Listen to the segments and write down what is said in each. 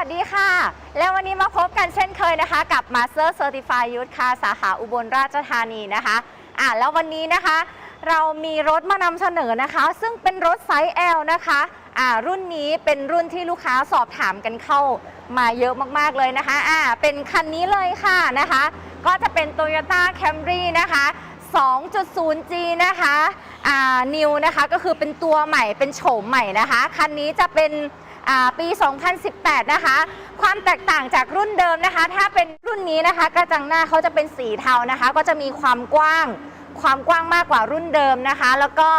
วัสดีค่ะ แล้ววันนี้มาพบกันเช่นเคยนะคะ กับ Master Certified Youth Car สาขาอุบลราชธานีนะคะอะแล้ววันนี้นะคะ เรามีรถมานำเสนอนะคะ ซึ่งเป็นรถไซส์ L นะคะอ่ารุ่นนี้เป็นรุ่นที่ลูกค้าสอบถามกันเข้ามาเยอะมากๆเลยนะคะอ่าเป็นคันนี้เลยค่ะนะคะ ก็จะเป็น Toyota Camry นะคะ 2.0G นะคะอ่า New นะคะก็คือเป็นตัวใหม่เป็นโฉมใหม่นะคะ คันนี้จะเป็น ปี 2018 นะคะ ความแตกต่างจากรุ่นเดิมนะคะ ถ้าเป็นรุ่นนี้นะคะ กระจังหน้าเขาจะเป็นสีเทานะคะ ก็จะมีความกว้าง ความกว้างมากกว่ารุ่นเดิมนะคะ แล้วก็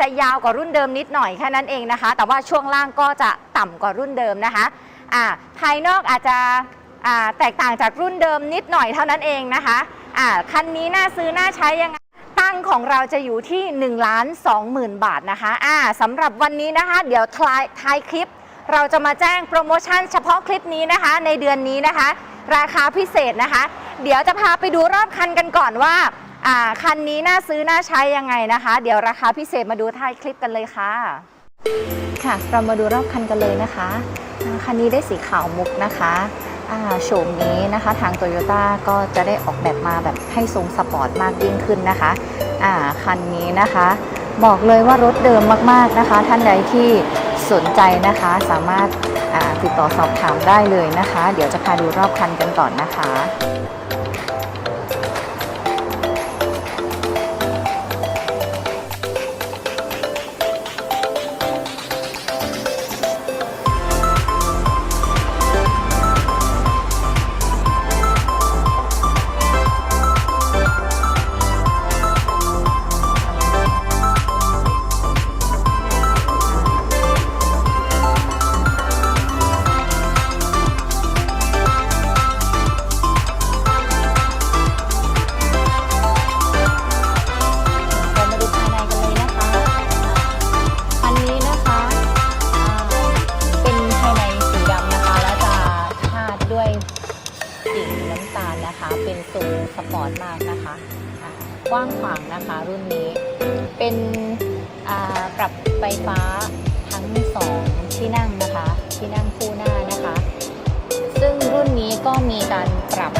จะยาวกว่ารุ่นเดิมนิดหน่อยแค่นั้นเองนะคะ แต่ว่าช่วงล่างก็จะต่ำกว่ารุ่นเดิมนะคะาภายนอกอาจจะแตกต่างจากรุ่นเดิมนิดหน่อยเท่านั้นเองนะคะคันนี้น่าซื้อน่าใช้ยังไง ตั้งของเราจะอยู่ที่1นึ่งล้านสองหมื่นบาทนะคะอ่าสำหรับวันนี้นะคะ เดี๋ยวท้ายท้ายคลิป เราจะมาแจ้งโปรโมชั่นเฉพาะคลิปนี้นะคะ ในเดือนนี้นะคะ ราคาพิเศษนะคะ เดี๋ยวจะพาไปดูรอบคันกันก่อนว่าอ่าคันนี้น่าซื้อน่าใช้ยังไงนะคะ เดี๋ยวราคาพิเศษมาดูท้ายคลิปกันเลยค่ะ ค่ะ เรามาดูรอบคันกันเลยนะคะคันนี้ได้สีขาวมุกนะคะ โฉมนี้นะคะทางโตโยต้าก็จะได้ออกแบบมาแบบให้ทรงสปอร์ตมากยิ่งขึ้นนะคะอ่าคันนี้นะคะบอกเลยว่ารถเดิมมากๆนะคะ ท่านใดที่สนใจนะคะสามารถติดต่อสอบถามได้เลยนะคะ เดี๋ยวจะพาดูรอบคันกันก่อนนะคะ เป็นสูงสปอร์ตมากนะคะกว้างขวางนะคะรุ่นนี้เป็นปรับไฟฟ้าทั้งสองที่นั่งนะคะ ที่นั่งคู่หน้านะคะ ซึ่งรุ่นนี้ก็มีการปรับ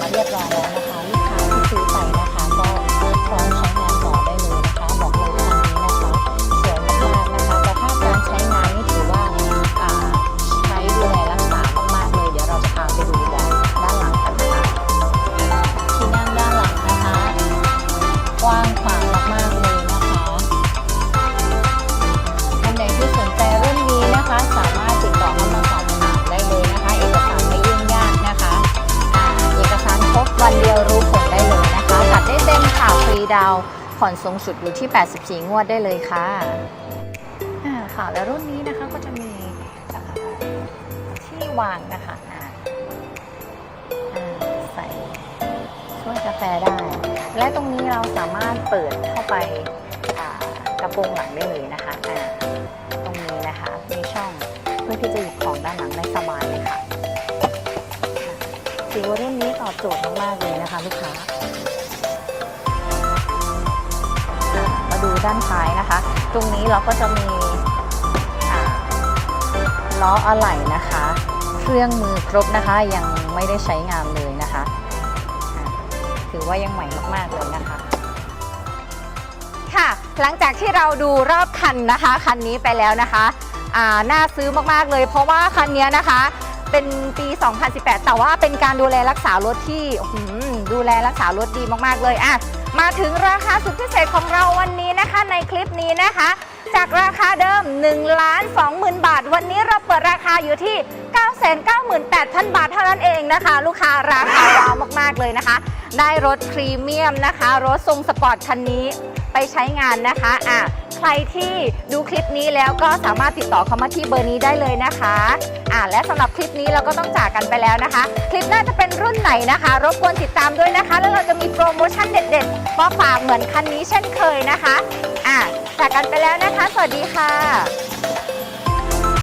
มาเรียบร้อย ดาว ผ่อนสูงสุดอยู่ที่ 84 งวดได้เลยค่ะอ่าค่ะแล้วรุ่นนี้นะคะก็จะมีที่วางนะคะอ่าอ่าใส่ช่วยกาแฟได้ และตรงนี้เราสามารถเปิดเข้าไปกระโปรงหลังได้เลยนะคะอ่าตรงนี้นะคะมีช่องเพื่อที่จะหยิบของด้านหลังได้สบายเลยค่ะอ่าถือว่ารุ่นนี้ตอบโจทย์มากๆเลยนะคะลูกค้า ด้านท้ายนะคะ ตรงนี้เราก็จะมีล้ออะไหล่นะคะ เครื่องมือครบนะคะยังไม่ได้ใช้งานเลยนะคะ ถือว่ายังใหม่มากๆเลยนะคะค่ะหลังจากที่เราดูรอบคันนะคะ คันนี้ไปแล้วนะคะน่าซื้อมากๆเลย เพราะว่าคันนี้นะคะ เป็นปี 2018 แต่ว่าเป็นการดูแลรักษารถที่ดูแลรักษารถดีมากๆเลยอะ มาถึงราคาสุดพิเศษของเราวันนี้นะคะในคลิปนี้นะคะ จากราคาเดิม1ล้าน20,000 บาท วันนี้เราเปิดราคาอยู่ที่ 998,000 บาทเท่านั้นเองนะคะ ลูกค้าราคาว้าวมาก ๆ เลยนะคะ ได้รถพรีเมียมนะคะ รถทรงสปอร์ตคันนี้ไปใช้งานนะคะอะ รที่ดูคลิปนี้แล้วก็สามารถติดต่อเข้ามาที่เบอร์นี้ได้เลยนะคะอ่าและสำหรับคลิปนี้เราก็ต้องจากกันไปแล้วนะคะ คลิปหน่าจะเป็นรุ่นไหนนะคะ รบกวนติดตามด้วยนะคะ แล้วเราจะมีโปรโมชั่นเด็ดๆมาฝากเหมือนคันนี้เช่นเคยนะคะอ่าจากกันไปแล้วนะคะ สวัสดีค่ะ